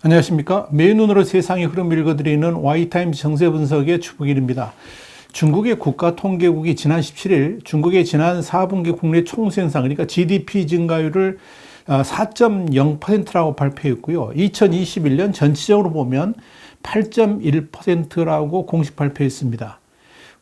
안녕하십니까. 매일 눈으로 세상의 흐름 읽어드리는 와이타임즈 정세 분석의 주북일입니다. 중국의 국가통계국이 지난 17일 중국의 지난 4분기 국내 총생산 그러니까 GDP 증가율을 4.0%라고 발표했고요. 2021년 전체적으로 보면 8.1%라고 공식 발표했습니다.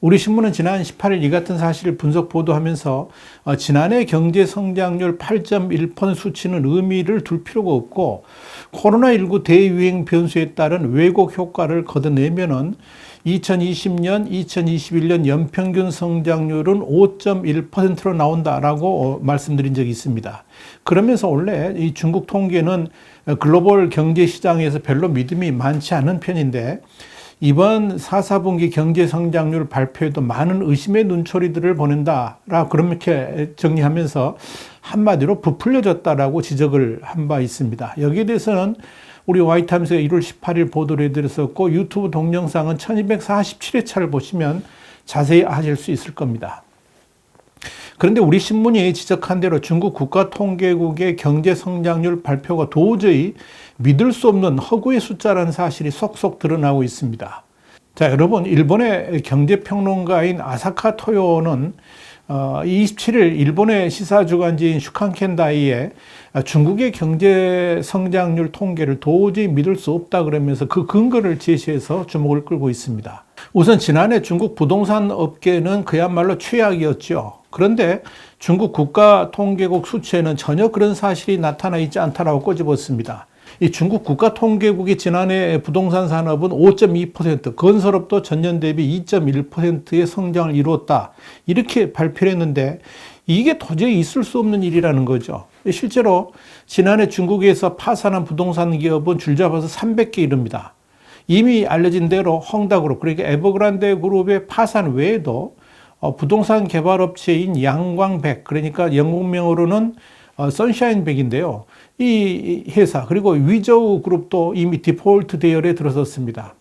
우리 신문은 지난 18일 이 같은 사실을 분석 보도하면서 어, 지난해 경제 성장률 8.1% 수치는 의미를 둘 필요가 없고 코로나19 대유행 변수에 따른 왜곡 효과를 걷어내면은 2020년, 2021년 연평균 성장률은 5.1%로 나온다라고 어, 말씀드린 적이 있습니다. 그러면서 원래 이 중국 통계는 글로벌 경제 시장에서 별로 믿음이 많지 않은 편인데 이번 4, 4분기 경제 성장률 발표에도 많은 의심의 눈초리들을 보낸다라 그렇게 정리하면서 한마디로 부풀려졌다라고 지적을 한 바 있습니다. 여기에 대해서는 우리 와이타임스가 1월 18일 보도를 해드렸었고 유튜브 동영상은 1247회차를 보시면 자세히 아실 수 있을 겁니다. 그런데 우리 신문이 지적한 대로 중국 국가통계국의 경제 성장률 발표가 도저히 믿을 수 없는 허구의 숫자라는 사실이 속속 드러나고 있습니다. 자, 여러분, 일본의 경제평론가인 아사카 토요는 어, 27일 일본의 시사주간지인 슈칸켄다이에 중국의 경제 성장률 통계를 도저히 믿을 수 없다 그러면서 그 근거를 제시해서 주목을 끌고 있습니다. 우선 지난해 중국 부동산 업계는 그야말로 최악이었죠. 그런데 중국 국가통계국 수치에는 전혀 그런 사실이 나타나 있지 않다라고 꼬집었습니다. 이 중국 국가통계국이 지난해 부동산 산업은 5.2%, 건설업도 전년 대비 2.1%의 성장을 이루었다. 이렇게 발표를 했는데 이게 도저히 있을 수 없는 일이라는 거죠. 실제로 지난해 중국에서 파산한 부동산 기업은 줄잡아서 300개 이릅니다. 이미 알려진 대로 헝다 그룹, 그러니까 에버그란데 그룹의 파산 외에도 어, 부동산 개발업체인 양광백, 그러니까 영국명으로는 어, 선샤인백인데요. 이 회사 그리고 위저우 그룹도 이미 디폴트 대열에 들어섰습니다.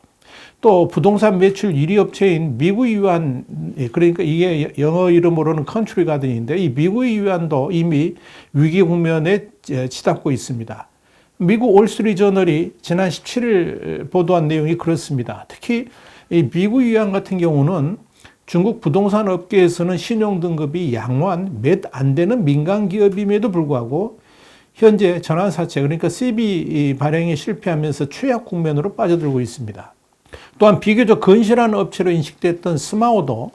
또 부동산 매출 1위 업체인 미국 유한 그러니까 이게 영어 이름으로는 컨트리 가든인데 이 미국 유한도 이미 위기 국면에 치닫고 있습니다. 미국 올스트리 저널이 지난 17일 보도한 내용이 그렇습니다. 특히 이 미국 유한 같은 경우는 중국 부동산 업계에서는 신용 등급이 양호한 몇 안 되는 민간 기업임에도 불구하고 현재 전환사채 그러니까 CB 발행에 실패하면서 최악 국면으로 빠져들고 있습니다. 또한 비교적 건실한 업체로 인식됐던 스마오도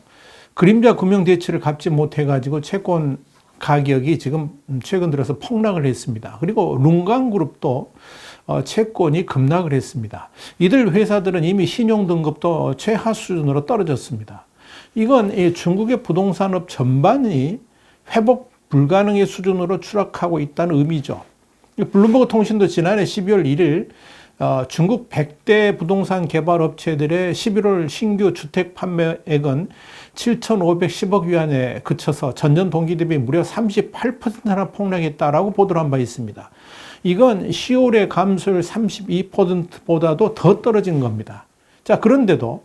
그림자 금융 대출을 갚지 못해 가지고 채권 가격이 지금 최근 들어서 폭락을 했습니다. 그리고 룽강그룹도 어, 채권이 급락을 했습니다. 이들 회사들은 이미 신용 등급도 최하 수준으로 떨어졌습니다. 이건 중국의 부동산업 전반이 회복 불가능의 수준으로 추락하고 있다는 의미죠. 블룸버그 통신도 지난해 12월 1일 어, 중국 100대 부동산 개발 업체들의 11월 신규 주택 판매액은 7,510억 위안에 그쳐서 전년 동기 대비 무려 38%나 폭락했다라고 보도를 한 바 있습니다. 이건 10월의 감소율 32%보다도 더 떨어진 겁니다. 자, 그런데도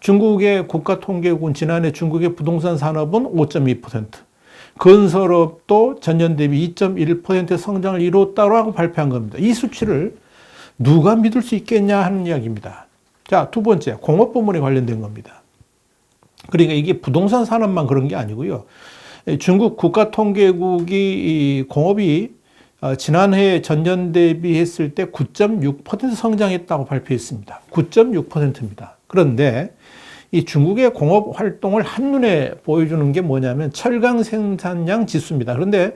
중국의 국가통계국은 지난해 중국의 부동산 산업은 5.2%, 건설업도 전년 대비 2.1% 성장을 이뤘다고 발표한 겁니다. 이 수치를 누가 믿을 수 있겠냐 하는 이야기입니다. 자, 두 번째, 공업 부문에 관련된 겁니다. 그러니까 이게 부동산 산업만 그런 게 아니고요. 중국 국가통계국이 공업이 어, 지난해 전년 대비했을 때 9.6% 성장했다고 발표했습니다. 9.6%입니다. 그런데 이 중국의 공업 활동을 한눈에 보여주는 게 뭐냐면 철강 생산량 지수입니다. 그런데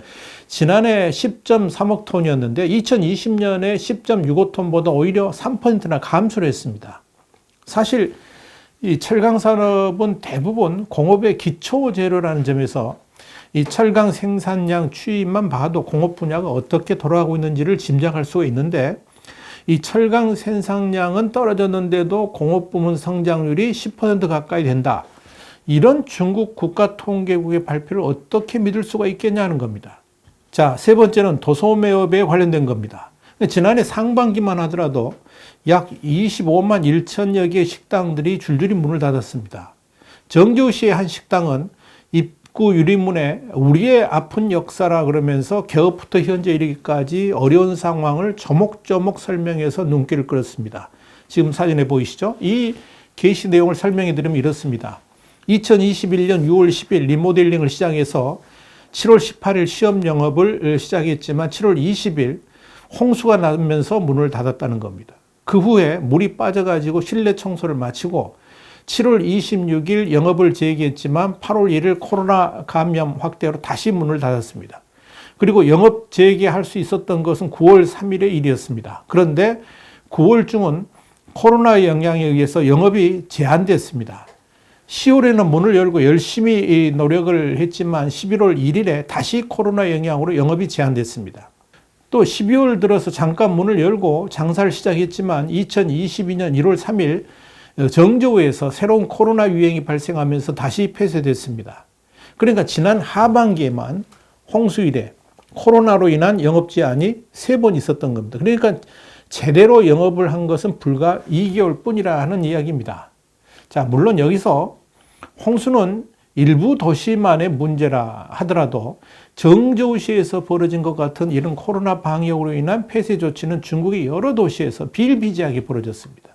지난해 10.3억 톤이었는데 2020년에 10.65 톤보다 오히려 3%나 감소를 했습니다. 사실 이 철강 산업은 대부분 공업의 기초 재료라는 점에서 이 철강 생산량 추이만 봐도 공업 분야가 어떻게 돌아가고 있는지를 짐작할 수가 있는데 이 철강 생산량은 떨어졌는데도 공업 부문 성장률이 10% 가까이 된다. 이런 중국 국가통계국의 발표를 어떻게 믿을 수가 있겠냐는 겁니다. 자, 세 번째는 도소매업에 관련된 겁니다. 지난해 상반기만 하더라도 약 25만 1천여 개의 식당들이 줄줄이 문을 닫았습니다. 정주시의 한 식당은 입 구 유리문에 우리의 아픈 역사라 그러면서 개업부터 현재 이르기까지 어려운 상황을 조목조목 설명해서 눈길을 끌었습니다. 지금 사진에 보이시죠? 이 게시 내용을 설명해 드리면 이렇습니다. 2021년 6월 10일 리모델링을 시작해서 7월 18일 시험 영업을 시작했지만 7월 20일 홍수가 나면서 문을 닫았다는 겁니다. 그 후에 물이 빠져가지고 실내 청소를 마치고 7월 26일 영업을 재개했지만 8월 1일 코로나 감염 확대로 다시 문을 닫았습니다. 그리고 영업 재개할 수 있었던 것은 9월 3일의 일이었습니다. 그런데 9월 중은 코로나 영향에 의해서 영업이 제한됐습니다. 10월에는 문을 열고 열심히 노력을 했지만 11월 1일에 다시 코로나 영향으로 영업이 제한됐습니다. 또 12월 들어서 잠깐 문을 열고 장사를 시작했지만 2022년 1월 3일 정조에서 새로운 코로나 유행이 발생하면서 다시 폐쇄됐습니다. 그러니까 지난 하반기에만 홍수 이래 코로나로 인한 영업 제한이 세 번 있었던 겁니다. 그러니까 제대로 영업을 한 것은 불과 2개월 뿐이라 하는 이야기입니다. 자, 물론 여기서 홍수는 일부 도시만의 문제라 하더라도 정저우시에서 벌어진 것 같은 이런 코로나 방역으로 인한 폐쇄 조치는 중국의 여러 도시에서 비일비재하게 벌어졌습니다.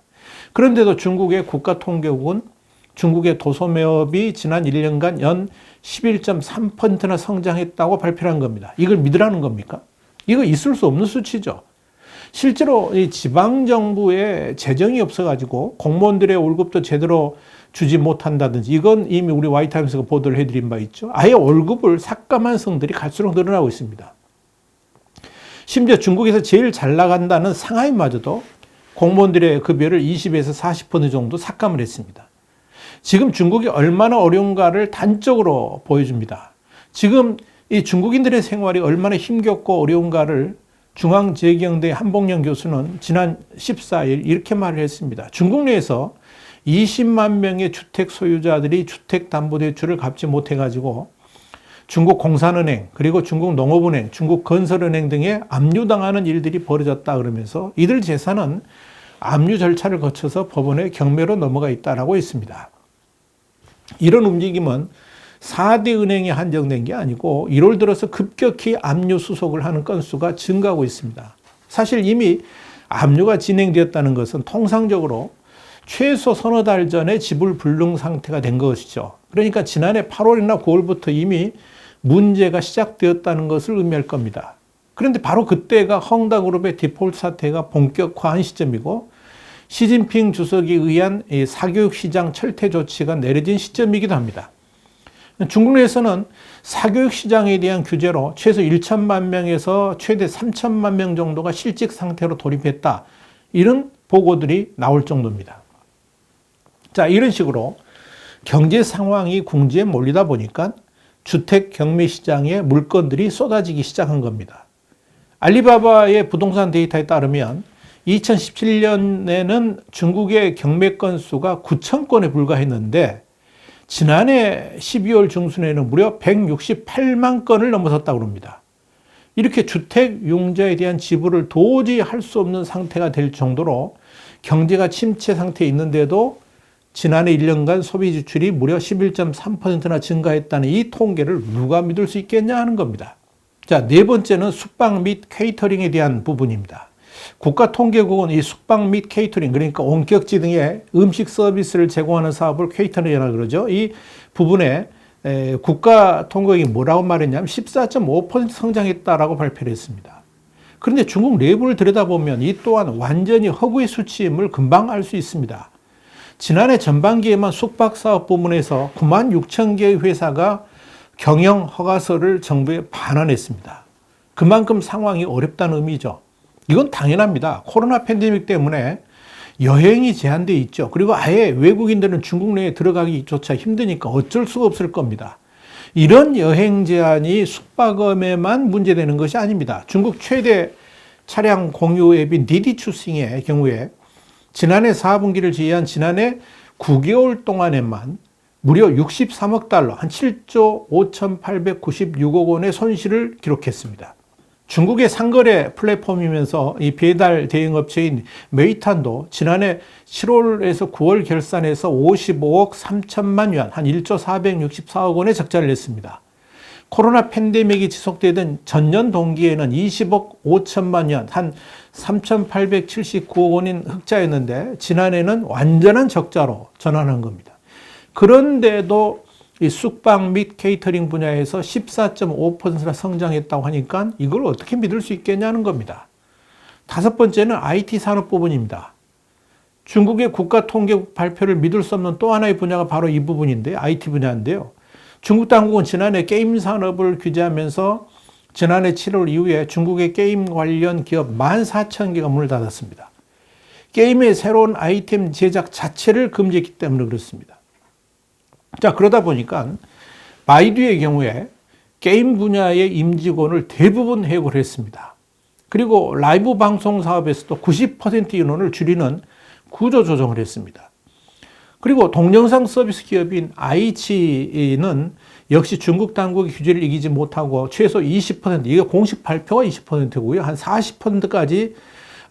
그런데도 중국의 국가통계국은 중국의 도소매업이 지난 1년간 연 11.3%나 성장했다고 발표한 겁니다. 이걸 믿으라는 겁니까? 이거 있을 수 없는 수치죠. 실제로 이 지방 정부에 재정이 없어가지고 공무원들의 월급도 제대로 주지 못한다든지 이건 이미 우리 와이타임스가 보도를 해드린 바 있죠. 아예 월급을 삭감한 성들이 갈수록 늘어나고 있습니다. 심지어 중국에서 제일 잘 나간다는 상하이마저도 공무원들의 급여를 20에서 40% 정도 삭감을 했습니다. 지금 중국이 얼마나 어려운가를 단적으로 보여줍니다. 지금 이 중국인들의 생활이 얼마나 힘겹고 어려운가를 중앙재경대 한봉영 교수는 지난 14일 이렇게 말을 했습니다. 중국 내에서 20만 명의 주택 소유자들이 주택담보대출을 갚지 못해가지고 중국 공산은행, 그리고 중국 농업은행, 중국 건설은행 등에 압류당하는 일들이 벌어졌다 그러면서 이들 재산은 압류 절차를 거쳐서 법원에 경매로 넘어가 있다라고 했습니다. 이런 움직임은 4대 은행에 한정된 게 아니고 1월 들어서 급격히 압류 수속을 하는 건수가 증가하고 있습니다. 사실 이미 압류가 진행되었다는 것은 통상적으로 최소 서너 달 전에 지불 불능 상태가 된 것이죠. 그러니까 지난해 8월이나 9월부터 이미 문제가 시작되었다는 것을 의미할 겁니다. 그런데 바로 그때가 헝다그룹의 디폴트 사태가 본격화한 시점이고 시진핑 주석에 의한 사교육 시장 철퇴 조치가 내려진 시점이기도 합니다. 중국 내에서는 사교육 시장에 대한 규제로 최소 1천만 명에서 최대 3천만 명 정도가 실직 상태로 돌입했다. 이런 보고들이 나올 정도입니다. 자, 이런 식으로 경제 상황이 궁지에 몰리다 보니까 주택 경매 시장에 물건들이 쏟아지기 시작한 겁니다. 알리바바의 부동산 데이터에 따르면 2017년에는 중국의 경매 건수가 9천 건에 불과했는데 지난해 12월 중순에는 무려 168만 건을 넘어섰다고 합니다. 이렇게 주택 융자에 대한 지불을 도저히 할 수 없는 상태가 될 정도로 경제가 침체 상태에 있는데도 지난해 1년간 소비 지출이 무려 11.3%나 증가했다는 이 통계를 누가 믿을 수 있겠냐 하는 겁니다. 자, 네 번째는 숙박 및 케이터링에 대한 부분입니다. 국가통계국은 이 숙박 및 케이터링, 그러니까 원격지 등의 음식 서비스를 제공하는 사업을 케이터링이라고 그러죠. 이 부분에 국가통계국이 뭐라고 말했냐면 14.5% 성장했다라고 발표를 했습니다. 그런데 중국 내부를 들여다보면 이 또한 완전히 허구의 수치임을 금방 알 수 있습니다. 지난해 전반기에만 숙박사업 부문에서 9만 6천 개의 회사가 경영 허가서를 정부에 반환했습니다. 그만큼 상황이 어렵다는 의미죠. 이건 당연합니다. 코로나 팬데믹 때문에 여행이 제한돼 있죠. 그리고 아예 외국인들은 중국 내에 들어가기조차 힘드니까 어쩔 수가 없을 겁니다. 이런 여행 제한이 숙박업에만 문제되는 것이 아닙니다. 중국 최대 차량 공유 앱인 디디추싱의 경우에 지난해 4분기를 제외한 지난해 9개월 동안에만 무려 63억 달러, 한 7조 5,896억 원의 손실을 기록했습니다. 중국의 상거래 플랫폼이면서 이 배달 대행 업체인 메이탄도 지난해 7월에서 9월 결산에서 55억 3천만 yuan, 한 1조 464억 원의 적자를 냈습니다. 코로나 팬데믹이 지속되던 전년 동기에는 20억 5천만 yuan, 한 3,879억 원인 흑자였는데 지난해는 완전한 적자로 전환한 겁니다. 그런데도 이 숙박 및 케이터링 분야에서 14.5%나 성장했다고 하니까 이걸 어떻게 믿을 수 있겠냐는 겁니다. 다섯 번째는 IT 산업 부분입니다. 중국의 국가 통계국 발표를 믿을 수 없는 또 하나의 분야가 바로 이 부분인데 IT 분야인데요. 중국 당국은 지난해 게임 산업을 규제하면서 지난해 7월 이후에 중국의 게임 관련 기업 14,000개가 문을 닫았습니다. 게임의 새로운 아이템 제작 자체를 금지했기 때문에 그렇습니다. 자, 그러다 보니까 바이두의 경우에 게임 분야의 임직원을 대부분 해고를 했습니다. 그리고 라이브 방송 사업에서도 90% 인원을 줄이는 구조 조정을 했습니다. 그리고 동영상 서비스 기업인 아이치는 역시 중국 당국의 규제를 이기지 못하고 최소 20%, 이게 공식 발표가 20%고요. 한 40%까지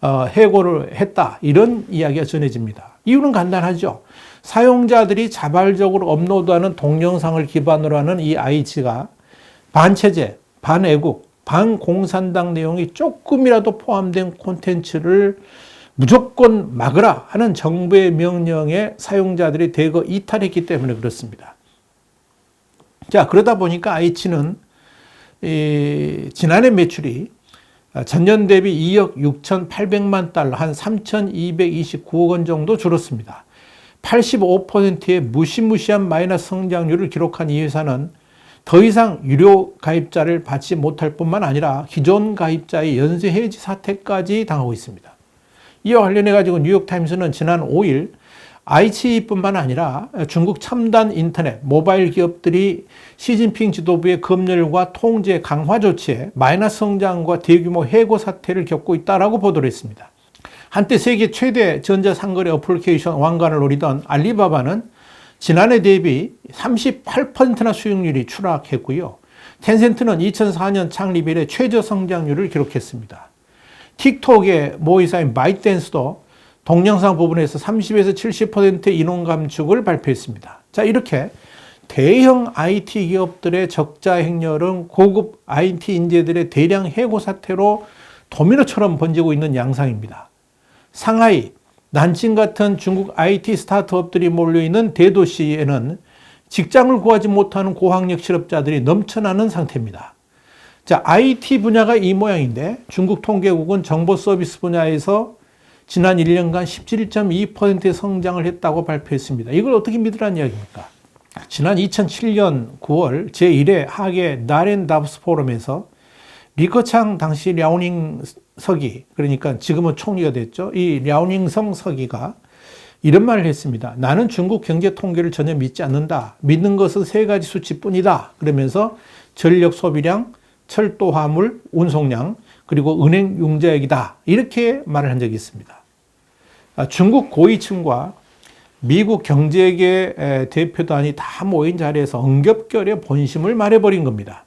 어, 해고를 했다. 이런 이야기가 전해집니다. 이유는 간단하죠. 사용자들이 자발적으로 업로드하는 동영상을 기반으로 하는 이 아이치가 반체제, 반애국, 반공산당 내용이 조금이라도 포함된 콘텐츠를 무조건 막으라 하는 정부의 명령에 사용자들이 대거 이탈했기 때문에 그렇습니다. 자, 그러다 보니까 아이치는 지난해 매출이 전년 대비 2억 6,800만 달러, 한 3,229억 원 정도 줄었습니다. 85%의 무시무시한 마이너스 성장률을 기록한 이 회사는 더 이상 유료 가입자를 받지 못할 뿐만 아니라 기존 가입자의 연쇄 해지 사태까지 당하고 있습니다. 이와 관련해 가지고 뉴욕타임스는 지난 5일 IC뿐만 아니라 중국 첨단 인터넷 모바일 기업들이 시진핑 지도부의 검열과 통제 강화 조치에 마이너스 성장과 대규모 해고 사태를 겪고 있다라고 보도를 했습니다. 한때 세계 최대 전자상거래 어플리케이션 왕관을 노리던 알리바바는 지난해 대비 38%나 수익률이 추락했고요. 텐센트는 2004년 창립 이래 최저 성장률을 기록했습니다. 틱톡의 모의사인 마이댄스도 동영상 부분에서 30에서 70% 인원 감축을 발표했습니다. 자, 이렇게 대형 IT 기업들의 적자 행렬은 고급 IT 인재들의 대량 해고 사태로 도미노처럼 번지고 있는 양상입니다. 상하이, 난칭 같은 중국 IT 스타트업들이 몰려있는 대도시에는 직장을 구하지 못하는 고학력 실업자들이 넘쳐나는 상태입니다. 자, IT 분야가 이 모양인데 중국 통계국은 정보 서비스 분야에서 지난 1년간 17.2%의 성장을 했다고 발표했습니다. 이걸 어떻게 믿으라는 이야기입니까? 지난 2007년 9월 제1회 하계 나렌 다브스 포럼에서 리커창 당시 랴오닝 서기, 그러니까 지금은 총리가 됐죠. 이 랴오닝성 서기가 이런 말을 했습니다. 나는 중국 경제 통계를 전혀 믿지 않는다. 믿는 것은 세 가지 수치뿐이다. 그러면서 전력 소비량, 철도 화물, 운송량, 그리고 은행 융자액이다. 이렇게 말을 한 적이 있습니다. 아, 중국 고위층과 미국 경제계 대표단이 다 모인 자리에서 엉겹결에 본심을 말해버린 겁니다.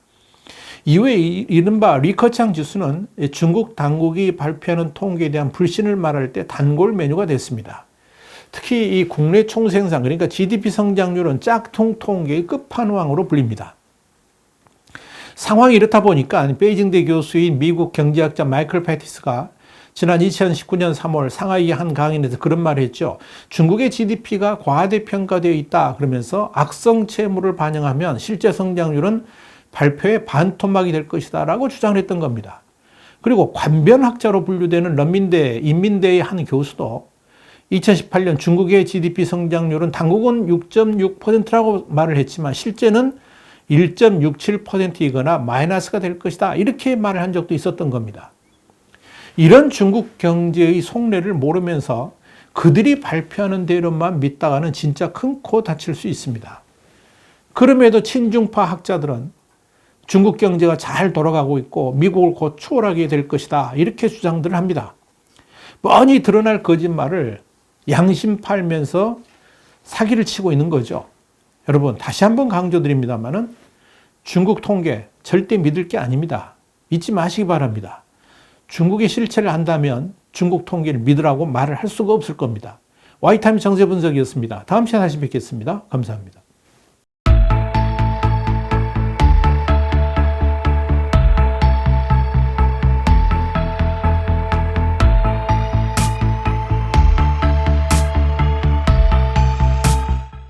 이후에 이른바 리커창 지수는 중국 당국이 발표하는 통계에 대한 불신을 말할 때 단골 메뉴가 됐습니다. 특히 이 국내 총생산 그러니까 GDP 성장률은 짝퉁 통계의 끝판왕으로 불립니다. 상황이 이렇다 보니까 베이징대 교수인 미국 경제학자 마이클 패티스가 지난 2019년 3월 상하이 한 강연에서 그런 말을 했죠. 중국의 GDP가 과대평가되어 있다 그러면서 악성 채무를 반영하면 실제 성장률은 발표의 반토막이 될 것이다 라고 주장을 했던 겁니다. 그리고 관변학자로 분류되는 런민대, 인민대의 한 교수도 2018년 중국의 GDP 성장률은 당국은 6.6%라고 말을 했지만 실제는 1.67%이거나 마이너스가 될 것이다. 이렇게 말을 한 적도 있었던 겁니다. 이런 중국 경제의 속내를 모르면서 그들이 발표하는 대로만 믿다가는 진짜 큰 코 다칠 수 있습니다. 그럼에도 친중파 학자들은 중국 경제가 잘 돌아가고 있고 미국을 곧 추월하게 될 것이다. 이렇게 주장들을 합니다. 뻔히 드러날 거짓말을 양심 팔면서 사기를 치고 있는 거죠. 여러분, 다시 한번 강조드립니다만은 중국 통계 절대 믿을 게 아닙니다. 잊지 마시기 바랍니다. 중국이 실체를 한다면 중국 통계를 믿으라고 말을 할 수가 없을 겁니다. 와이타임 정세 분석이었습니다. 다음 시간에 다시 뵙겠습니다. 감사합니다.